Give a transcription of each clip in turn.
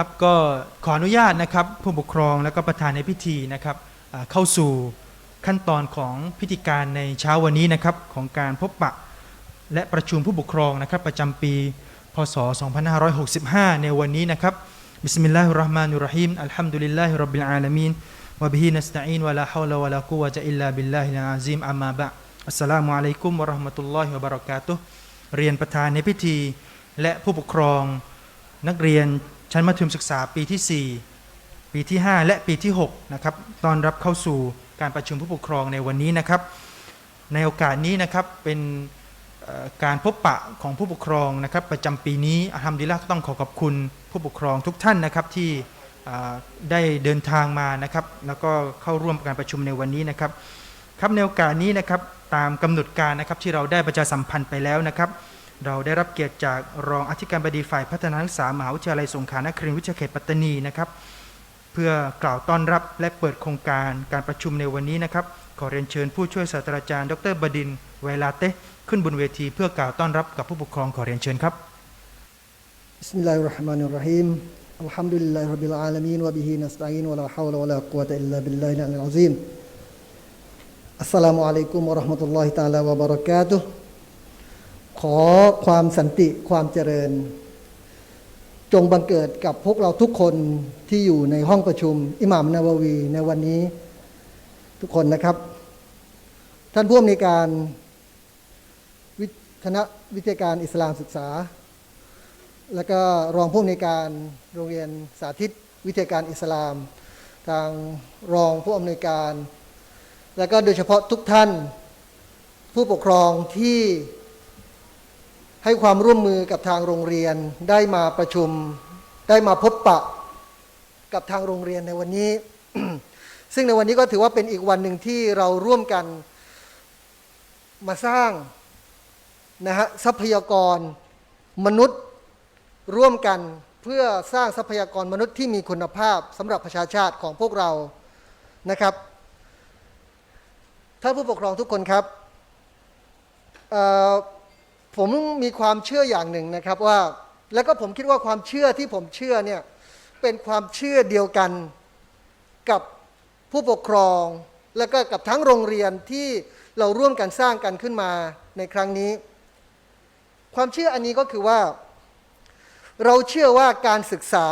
ครับก็ขออนุญาตนะครับผู้ปกครองและก็ประธานในพิธีนะครับเข้าสู่ขั้นตอนของพิธีการในเช้าวันนี้นะครับของการพบปะและประชุมผู้ปกครองนะครับประจำปี พศ 2565 ในวันนี้นะครับบิสมิลลาฮิรราะห์มานิรราะฮีมอัลฮัมดุลิลลาฮิร็อบบิลอาลามีนวะบิฮินัสตะอีนวะลาฮาวละวะลากุวะตะอิลลาบิลลาฮิลอาซีมอัมมาบะอัสสลามุอะลัยกุมวะเราะห์มะตุลลอฮิวะบะเราะกาตุฮ์เรียนประธานในพิธีและผู้ปกครองนักเรียน ชั้นมัธยมศึกษาปีที่ 4 ปีที่ 5 และปีที่6นะครับตอนรับเข้าสู่การประชุมผู้ปกครองในวันนี้นะครับ ในโอกาสนี้นะครับเป็นการพบปะของผู้ปกครองนะครับประจำปีนี้อัลฮัมดุลิลละต้องขอขอบคุณผู้ปกครองทุกท่านนะครับที่ได้เดินทางมานะครับแล้วก็เข้าร่วมการประชุมในวันนี้นะครับครับในโอกาสนี้นะครับตามกำหนดการนะครับที่เราได้ประชาสัมพันธ์ไปแล้วนะครับ เราได้รับเกียรติจากรองอธิการบดีฝ่ายพัฒนาศึกษามหาวิทยาลัยสงขลานครินทร์วิชาเขตปัตตานีนะครับ เพื่อกล่าวต้อนรับและเปิดโครงการการประชุมในวันนี้นะครับ ขอเรียนเชิญผู้ช่วยศาสตราจารย์ ดรบดินเวลาเตขึ้นบนเวทีเพื่อกล่าวต้อนรับกับผู้ปกครองขอเรียนเชิญครับบิสมิลลาฮิรเราะห์มานิรเราะฮีมอัลฮัมดุลิลลาฮิร็อบบิลอาลามีนวะบิฮินัสตะอีนวะลาฮาวละวะลากุวะตะอิลลาบิลลาฮิลอะลีลอะซีมอัสลามุอะลัมวะเราะห์มะตุลลอฮิตะอาลาวะบะเราะก ขอความสันติความเจริญ จงบังเกิดกับพวกเราทุกคนที่อยู่ในห้องประชุม อิหม่ามนาววีในวันนี้ ทุกคนนะครับ ท่านผู้อำนวยการวิคณะวิทยาการอิสลามศึกษา แล้วก็รองผู้อำนวยการโรงเรียนสาธิตวิทยาการอิสลาม ทางรองผู้อำนวยการ แล้วก็โดยเฉพาะทุกท่านผู้ปกครองที่ ให้ความร่วมมือกับทางโรงเรียนได้มาประชุม ได้มาพบปะกับทางโรงเรียนในวันนี้ ซึ่งในวันนี้ก็ถือว่าเป็นอีกวันหนึ่งที่เราร่วมกันมาสร้างนะฮะทรัพยากรมนุษย์ร่วมกันเพื่อสร้างทรัพยากรมนุษย์ที่มีคุณภาพสำหรับประชาชาติของพวกเรานะครับท่านผู้ปกครองทุกคนครับเอ่อ ผมมีความเชื่ออย่างหนึ่งนะครับว่า แล้วก็ผมคิดว่าความเชื่อที่ผมเชื่อเนี่ยเป็นความเชื่อเดียวกันกับผู้ปกครอง และก็กับทั้งโรงเรียนที่เราร่วมกันสร้างกันขึ้นมาในครั้งนี้ ความเชื่ออันนี้ก็คือว่า เราเชื่อว่าการศึกษา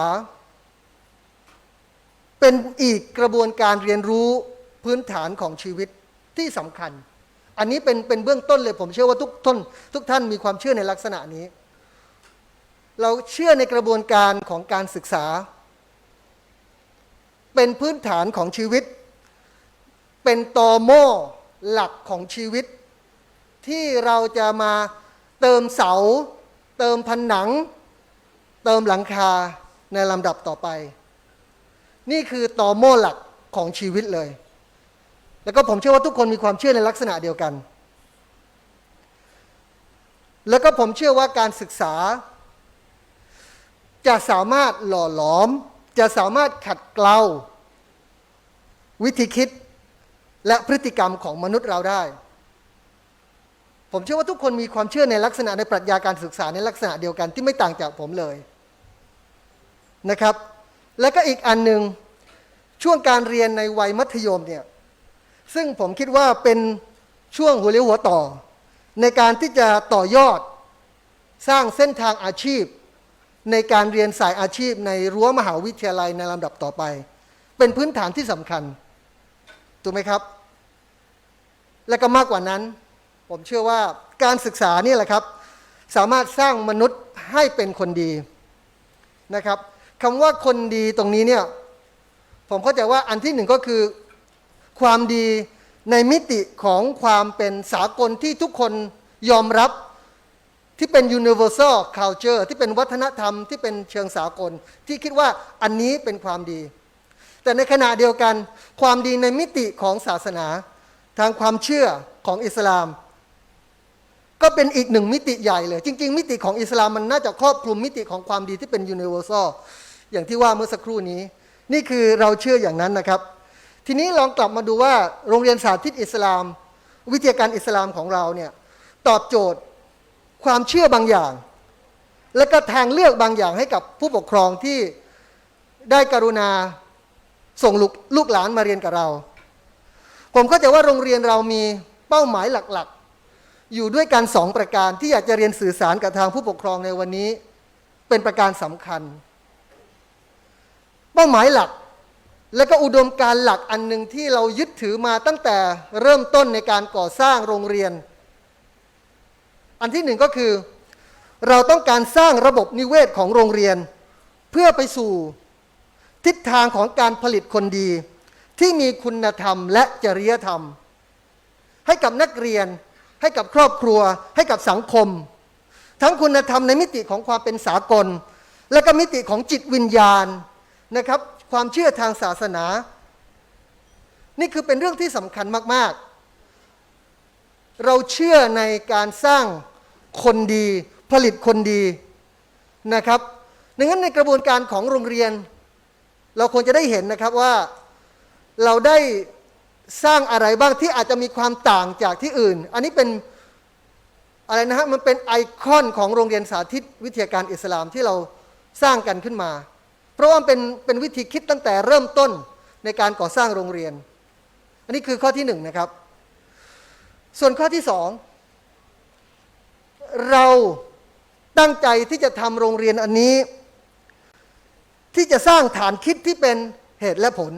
เป็นอีกกระบวนการเรียนรู้พื้นฐานของชีวิตที่สำคัญ อันนี้เป็นเป็นเบื้องต้นเลย ผมเชื่อว่าทุกท่านทุกท่านมีความเชื่อในลักษณะนี้ เราเชื่อในกระบวนการของการศึกษา เป็นพื้นฐานของชีวิต เป็นตอหม้อหลักของชีวิต ที่เราจะมาเติมเสา เติมผนัง เติมหลังคาในลำดับต่อไป นี่คือตอโม่หลักของชีวิตเลย แล้วก็ผมเชื่อว่าทุกคนมีความเชื่อในลักษณะเดียวกัน แล้วก็ผมเชื่อว่าการศึกษา จะสามารถหล่อหลอม จะสามารถขัดเกลาวิธีคิดและพฤติกรรมของมนุษย์เราได้ ผมเชื่อว่าทุกคนมีความเชื่อในลักษณะในปรัชญาการศึกษาในลักษณะเดียวกันที่ไม่ต่างจากผมเลยนะครับ แล้วก็อีกอันหนึ่งช่วงการเรียนในวัยมัธยมเนี่ย ซึ่งผมคิดว่าเป็นช่วงหัวเลี้ยวหัวต่อ ในการที่จะต่อยอดสร้างเส้นทางอาชีพ ในการเรียนสายอาชีพในรั้วมหาวิทยาลัยในลำดับต่อไป เป็นพื้นฐานที่สำคัญ ถูกไหมครับ และก็มากกว่านั้น ผมเชื่อว่าการศึกษานี่แหละครับ สามารถสร้างมนุษย์ให้เป็นคนดีนะครับคำว่าคนดีตรงนี้เนี่ยผมเข้าใจว่าอันที่หนึ่งก็คือ ความดีในมิติของความเป็นสากลที่ทุกคนยอมรับที่เป็น universal culture ที่เป็นวัฒนธรรมที่เป็นเชิงสากล ที่คิดว่าอันนี้เป็นความดี แต่ในขณะเดียวกันความดีในมิติของศาสนา ทางความเชื่อของอิสลาม ก็เป็นอีกหนึ่งมิติใหญ่เลย จริง ๆ มิติของอิสลามมันน่าจะครอบคลุมมิติของความดีที่เป็น universal อย่างที่ว่าเมื่อสักครู่นี้ นี่คือเราเชื่ออย่างนั้นนะครับ ทีนี้ลองกลับมาดูว่าโรงเรียนสาธิตอิสลาม วิทยาการอิสลามของเราเนี่ยตอบโจทย์ความเชื่อบางอย่าง และก็ทางเลือกบางอย่างให้กับผู้ปกครองที่ได้กรุณาส่งลูกลูกหลานมาเรียนกับเรา ผมเข้าใจว่าโรงเรียนเรามีเป้าหมายหลักๆ อยู่ด้วยกันสองประการที่อยากจะเรียนสื่อสารกับทางผู้ปกครองในวันนี้ เป็นประการสำคัญ เป้าหมายหลัก และก็อุดมการหลักอันหนึ่งที่เรายึดถือมาตั้งแต่เริ่มต้นในการก่อสร้างโรงเรียน อันที่หนึ่งก็คือ เราต้องการสร้างระบบนิเวศของโรงเรียน เพื่อไปสู่ทิศทางของการผลิตคนดี ที่มีคุณธรรมและจริยธรรม ให้กับนักเรียน ให้กับครอบครัว ให้กับสังคม ทั้งคุณธรรมในมิติของความเป็นสากล และก็มิติของจิตวิญญาณนะครับ ความเชื่อทางศาสนา นี่คือเป็นเรื่องที่สำคัญมาก ๆ เราเชื่อในการสร้างคนดีผลิตคนดีนะครับดังนั้นในกระบวนการของโรงเรียน เราควรจะได้เห็นนะครับว่าเราได้สร้างอะไรบ้างที่อาจจะมีความต่างจากที่อื่น อันนี้เป็นอะไรนะฮะมันเป็นไอคอนของโรงเรียนสาธิตวิทยาการอิสลามที่เราสร้างกันขึ้นมา เพราะว่าเป็นเป็นวิธีคิดตั้งแต่เริ่มต้นในการก่อสร้างโรงเรียน อันนี้คือข้อที่หนึ่งนะครับ ส่วนข้อที่สองเราตั้งใจที่จะทำโรงเรียนอันนี้ ที่จะสร้างฐานคิดที่เป็นเหตุและผล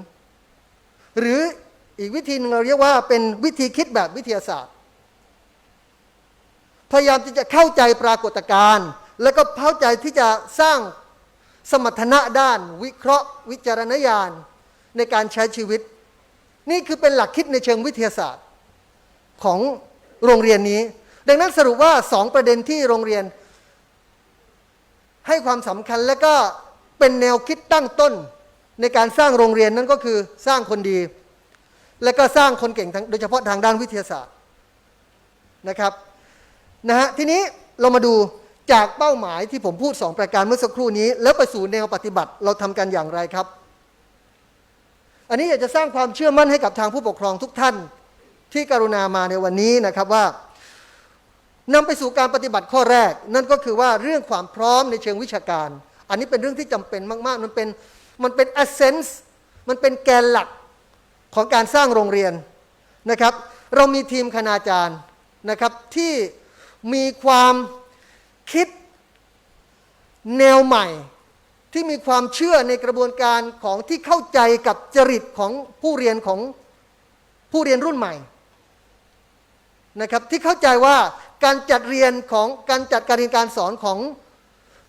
หรืออีกวิธีหนึงเราเรียกว่าเป็นวิธีคิดแบบวิทยาศาสตร์ พยายามที่จะเข้าใจปรากฏการณ์ แล้วก็เข้าใจที่จะสร้าง สมรรถนะด้าน วิเคราะห์ วิจารณญาณในการใช้ชีวิต นี่คือเป็นหลักคิดในเชิงวิทยาศาสตร์ของโรงเรียนนี้ ดังนั้นสรุปว่าสองประเด็นที่โรงเรียน ให้ความสำคัญและก็เป็นแนวคิดตั้งต้นในการสร้างโรงเรียนนั่นก็คือสร้างคนดี และก็สร้างคนเก่งงโดยเฉพาะทางด้านวิทยาศาสตร์นะครับนะฮะทีนี้เรามาดู จากเป้าหมายที่ผมพูดสองประการเมื่อสักครู่นี้ แล้วไปสู่แนวปฏิบัติเราทำกันอย่างไรครับ อันนี้อยากจะสร้างความเชื่อมั่นให้กับทางผู้ปกครองทุกท่าน ที่กรุณามาในวันนี้นะครับว่านำไปสู่การปฏิบัติข้อแรก นั่นก็คือว่าเรื่องความพร้อมในเชิงวิชาการ อันนี้เป็นเรื่องที่จำเป็นมาก ๆ มันเป็นมันเป็น essence มันเป็นแกนหลักของการสร้างโรงเรียนนะครับ เรามีทีมคณาจารย์นะครับที่มีความ คิดแนวใหม่ที่มีความเชื่อในกระบวนการของที่เข้าใจกับจริตของผู้เรียนของผู้เรียนรุ่นใหม่นะครับที่เข้าใจว่าการจัดเรียนของการจัดการเรียนการสอนของ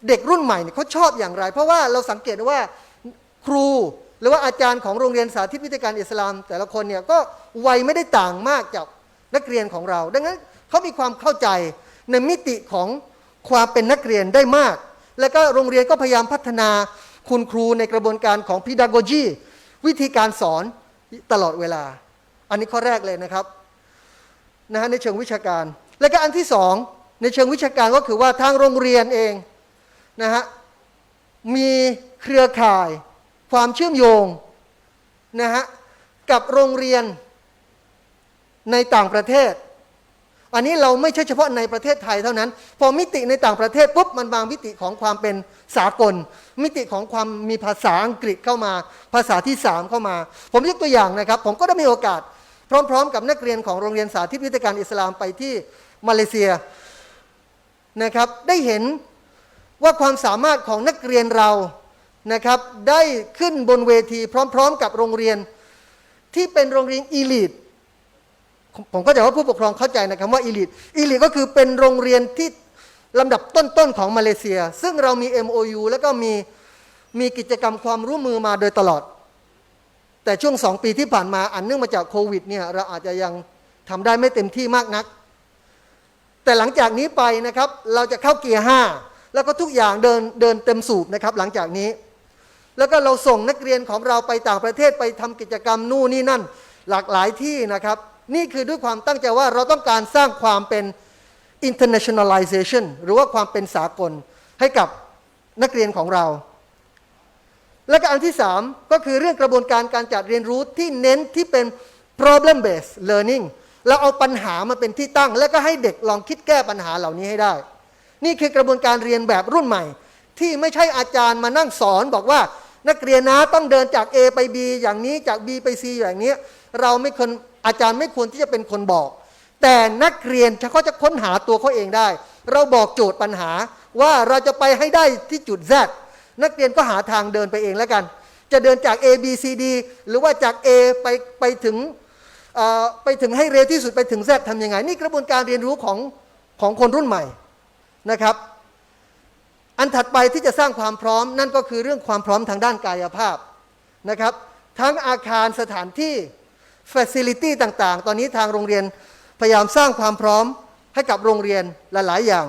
เด็กรุ่นใหม่เนี่ยเขาชอบอย่างไร เพราะว่าเราสังเกตว่าครูหรือว่าอาจารย์ของโรงเรียนสาธิตวิทยาการอิสลาม แต่ละคนเนี่ยก็วัยไม่ได้ต่างมากจากนักเรียนของเรา ดังนั้นเขามีความเข้าใจในมิติของ ความเป็นนักเรียนได้มาก และก็โรงเรียนก็พยายามพัฒนาคุณครูในกระบวนการของ pedagogy วิธีการสอนตลอดเวลา อันนี้ข้อแรกเลยนะครับนะฮะในเชิงวิชาการ และก็อันที่สองในเชิงวิชาการก็คือว่าทางโรงเรียนเองนะฮะมีเครือข่ายความเชื่อมโยงนะฮะกับโรงเรียนในต่างประเทศ อันนี้เราไม่ใช่เฉพาะในประเทศไทยเท่านั้น พอมิติในต่างประเทศปุ๊บมันบางมิติของความเป็นสากล มิติของความมีภาษาอังกฤษเข้ามา ภาษาที่สามเข้ามา ผมยกตัวอย่างนะครับ ผมก็ได้มีโอกาส พร้อม ๆ กับนักเรียนของโรงเรียนสาธิตวิทยาการอิสลามไปที่มาเลเซียนะครับได้เห็นว่าความสามารถของนักเรียนเรานะครับได้ขึ้นบนเวทีพร้อม ๆ กับโรงเรียนที่เป็นโรงเรียนอีลิท ผมก็จะว่าผู้ปกครองเข้าใจนะครับว่าอีลิทอีลิทก็คือเป็นโรงเรียนที่ลำดับต้นๆของมาเลเซีย ซึ่งเรามี MOU แล้วก็มีมีกิจกรรมความร่วมมือมาโดยตลอด แต่ช่วงสองปีที่ผ่านมาอันเนื่องมาจากโควิดเนี่ยเราอาจจะยังทำได้ไม่เต็มที่มากนัก แต่หลังจากนี้ไปนะครับ เราจะเข้าเกียร์ห้าแล้วก็ทุกอย่างเดินเดินเต็มสูบนะครับ หลังจากนี้ แล้วก็เราส่งนักเรียนของเราไปต่างประเทศไปทำกิจกรรมนู่นนี่นั่น หลากหลายที่นะครับ นี่คือด้วยความตั้งใจว่าเราต้องการสร้างความเป็น internationalization หรือว่าความเป็นสากลให้กับนักเรียนของเรา และก็อันที่สามก็คือเรื่องกระบวนการการจัดเรียนรู้ที่เน้นที่เป็น problem based learning เราเอาปัญหามาเป็นที่ตั้ง แล้วก็ให้เด็กลองคิดแก้ปัญหาเหล่านี้ให้ได้ นี่คือกระบวนการเรียนแบบรุ่นใหม่ ที่ไม่ใช่อาจารย์มานั่งสอน บอกว่านักเรียนนะต้องเดินจาก A ไป B อย่างนี้จาก B ไป C อย่างนี้ เราไม่เควร อาจารย์ไม่ควรที่จะเป็นคนบอก แต่นักเรียนเขาจะค้นหาตัวเขาเองได้ เราบอกโจทย์ปัญหาว่าเราจะไปให้ได้ที่จุด Z นักเรียนก็หาทางเดินไปเองแล้วกัน จะเดินจาก A B C D หรือว่าจาก A ไปไปถึงไปถึงให้เร็วที่สุดไปถึง Z ทำยังไง นี่กระบวนการเรียนรู้ของของคนรุ่นใหม่นะครับ อันถัดไปที่จะสร้างความพร้อมนั่นก็คือเรื่องความพร้อมทางด้านกายภาพนะครับ ทั้งอาคารสถานที่ Facility ต่างๆ ตอนนี้ทางโรงเรียนพยายามสร้างความพร้อมให้กับโรงเรียนหลาย ๆ อย่าง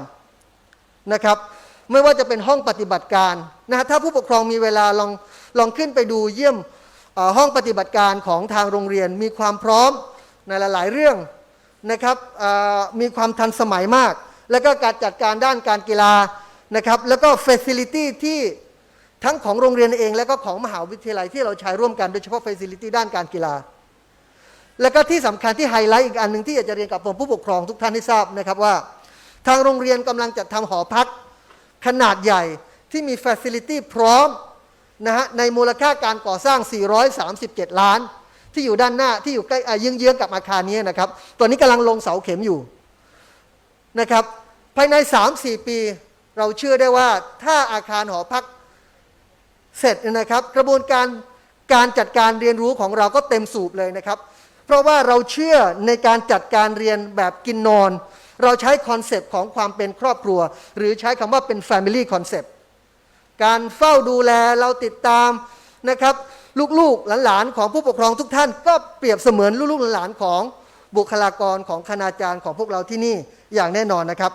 นะครับ ไม่ว่าจะเป็นห้องปฏิบัติการนะฮะถ้าผู้ปกครองมีเวลาลองลองขึ้นไปดูเยี่ยมห้องปฏิบัติการของทางโรงเรียน มีความพร้อมในหลาย ๆ เรื่องนะครับมีความทันสมัยมาก แล้วก็การจัดการด้านการกีฬานะครับ แล้วก็ Facility ที่ทั้งของโรงเรียนเอง และก็ของมหาวิทยาลัยที่เราใช้ร่วมกันโดยเฉพาะ Facility ด้านการกีฬา แล้วก็ที่สำคัญที่ไฮไลท์อีกอันหนึ่งที่อยากจะเรียนกับผู้ปกครองทุกท่านให้ทราบนะครับว่า ทางโรงเรียนกำลังจัดทำหอพักขนาดใหญ่ที่มี Facility พร้อมนะฮะในมูลค่าการก่อสร้าง 437 ล้าน ที่อยู่ด้านหน้าที่อยู่ใกล้เยื้องๆกับอาคารนี้นะครับตอนนี้กำลังลงเสาเข็มอยู่นะครับภายใน 3-4 ปีเราเชื่อได้ว่าถ้าอาคารหอพักเสร็จนะครับ กระบวนการการจัดการเรียนรู้ของเราก็เต็มสูบเลยนะครับ เพราะว่าเราเชื่อในการจัดการเรียนแบบกินนอน เราใช้คอนเซปต์ของความเป็นครอบครัว หรือใช้คำว่าเป็น Family Concept การเฝ้าดูแลเราติดตามนะครับลูกๆหลานๆของผู้ปกครองทุกท่าน ก็เปรียบเสมือนลูกๆหลานๆของบุคลากรของคณาจารย์ของพวกเราที่นี่อย่างแน่นอนนะครับ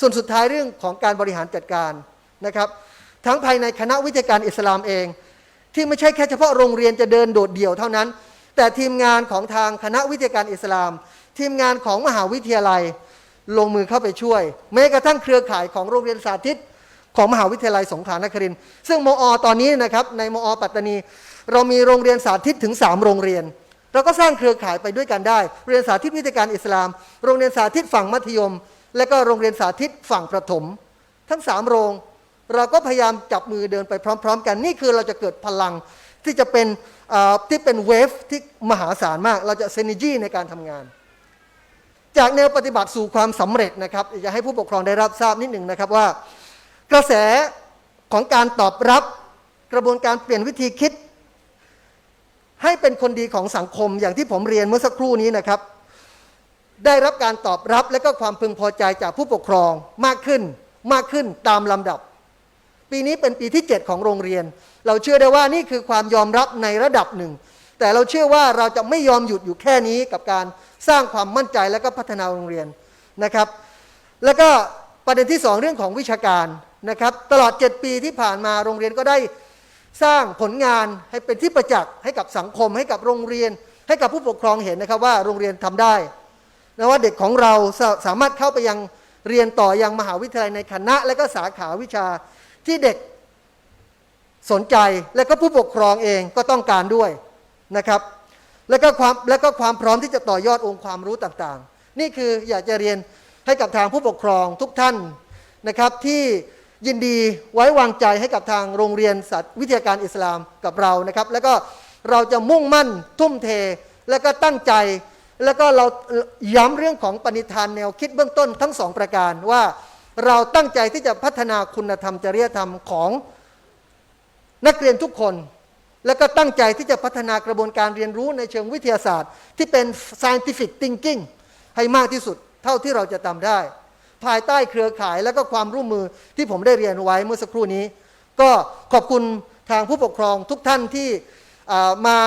ส่วนสุดท้ายเรื่องของการบริหารจัดการนะครับ ทั้งภายในคณะวิทยาการอิสลามเอง ที่ไม่ใช่แค่เฉพาะโรงเรียนจะเดินโดดเดี่ยวเท่านั้น แต่ทีมงานของทางคณะวิทยาการอิสลาม ทีมงานของมหาวิทยาลัยลงมือเข้าไปช่วยแม้กระทั่งเครือข่ายของโรงเรียนสาธิตของมหาวิทยาลัยสงขลานครินทร์ซึ่งมอ ตอนนี้นะครับในมอ ปัตตานี เรามีโรงเรียนสาธิตถึง 3 โรงเรียน เราก็สร้างเครือข่ายไปด้วยกันได้ เรียนสาธิตวิทยาการอิสลาม โรงเรียนสาธิตฝั่งมัธยม และก็โรงเรียนสาธิตฝั่งประถม ทั้งสามโรง เราก็พยายามจับมือเดินไปพร้อม ๆ กันนี่คือเราจะเกิดพลัง ที่จะเป็นที่เป็นเวฟที่มหาศาลมาก เราจะเซนิจีในการทำงาน จากแนวปฏิบัติสู่ความสำเร็จนะครับอยากจะให้ผู้ปกครองได้รับทราบนิดหนึ่งนะครับว่า กระแสของการตอบรับกระบวนการเปลี่ยนวิธีคิด ให้เป็นคนดีของสังคมอย่างที่ผมเรียนเมื่อสักครู่นี้นะครับ ได้รับการตอบรับและก็ความพึงพอใจจากผู้ปกครองมากขึ้นมากขึ้นตามลำดับ ปีนี้เป็นปีที่ 7 ของโรงเรียน เราเชื่อได้ว่านี่คือความยอมรับในระดับหนึ่ง แต่เราเชื่อว่าเราจะไม่ยอมหยุดอยู่แค่นี้กับการสร้างความมั่นใจและก็พัฒนาโรงเรียนนะครับ แล้วก็ประเด็นที่สองเรื่องของวิชาการนะครับ ตลอด 7 ปีที่ผ่านมาโรงเรียนก็ได้สร้างผลงานให้เป็นที่ประจักษ์ให้กับสังคม ให้กับโรงเรียน ให้กับผู้ปกครองเห็นนะครับว่าโรงเรียนทำได้นะว่าเด็กของเราสาสามารถเข้าไปยังเรียนต่อยังมหาวิทยาลัยในคณะ และก็สาขาวิชาที่เด็ก สนใจและก็ผู้ปกครองเองก็ต้องการด้วยนะครับ แล้วก็ความแล้วก็ความพร้อมที่จะต่อยอดองค์ความรู้ต่างๆ นี่คืออยากจะเรียนให้กับทางผู้ปกครองทุกท่านนะครับ ที่ยินดีไว้วางใจให้กับทางโรงเรียนสัตว์วิทยาการอิสลามกับเรานะครับ แล้วก็เราจะมุ่งมั่นทุ่มเท แล้วก็ตั้งใจ แล้วก็เราย้ำเรื่องของปณิธานแนวคิดเบื้องต้นทั้งสองประการว่าเราตั้งใจที่จะพัฒนาคุณธรรมจริยธรรมของ นักเรียนทุกคน แล้วก็ตั้งใจที่จะพัฒนากระบวนการเรียนรู้ในเชิงวิทยาศาสตร์ ที่เป็น scientific thinking ให้มากที่สุดเท่าที่เราจะทำได้ ภายใต้เครือข่ายและก็ความร่วมมือที่ผมได้เรียนไว้เมื่อสักครู่นี้ ก็ขอบคุณทางผู้ปกครองทุกท่านที่มา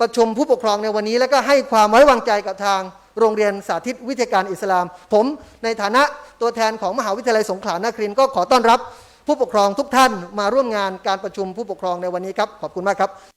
ประชุมผู้ปกครองในวันนี้ แล้วก็ให้ความไว้วางใจกับทางโรงเรียนสาธิตวิทยาการอิสลาม ผมในฐานะตัวแทนของมหาวิทยาลัยสงขลานครินทร์ก็ขอต้อนรับ ผู้ปกครองทุกท่านมาร่วมงานการประชุมผู้ปกครองในวันนี้ครับขอบคุณมากครับ